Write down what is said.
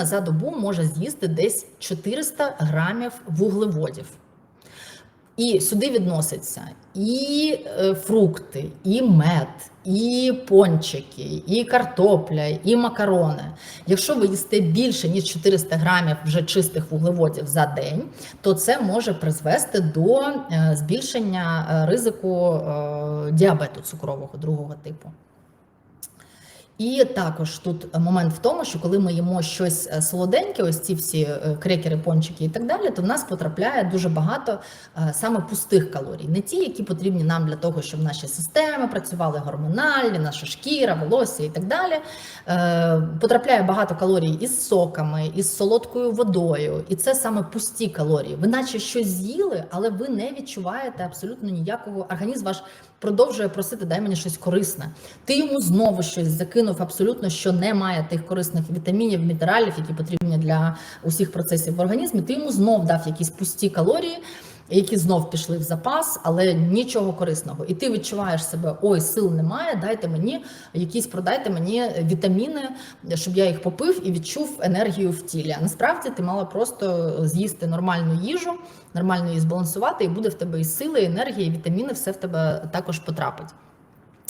за добу може з'їсти десь 400 грамів вуглеводів. І сюди відносяться і е, фрукти, і мед, і пончики, і картопля, і макарони. Якщо ви їсте більше ніж 400 грамів вже чистих вуглеводів за день, то це може призвести до е, збільшення е, ризику діабету цукрового другого типу. І також тут момент в тому, що коли ми їмо щось е, солоденьке, ось ці всі е, крекери, пончики і так далі, то в нас потрапляє дуже багато е, саме пустих калорій, не ті, які потрібні нам для того, щоб наші системи працювали гормональні, наша шкіра, волосся і так далі. Потрапляє багато калорій із соками, із солодкою водою, і це саме пусті калорії. Ви наче щось з'їли, але ви не відчуваєте абсолютно ніякого. Організм ваш продовжує просити, дай мені щось корисне. Ти йому знову щось закинув абсолютно, що не має тих корисних вітамінів, мінералів, які потрібні для усіх процесів в організмі. Ти йому знов дав якісь пусті калорії. Які знов пішли в запас, але нічого корисного. І ти відчуваєш себе: ой, сил немає. Дайте мені якісь, продайте мені вітаміни, щоб я їх попив і відчув енергію в тілі. А насправді ти мала просто з'їсти нормальну їжу, нормально її збалансувати, і буде в тебе і сили, і енергія, і вітаміни, все в тебе також потрапить.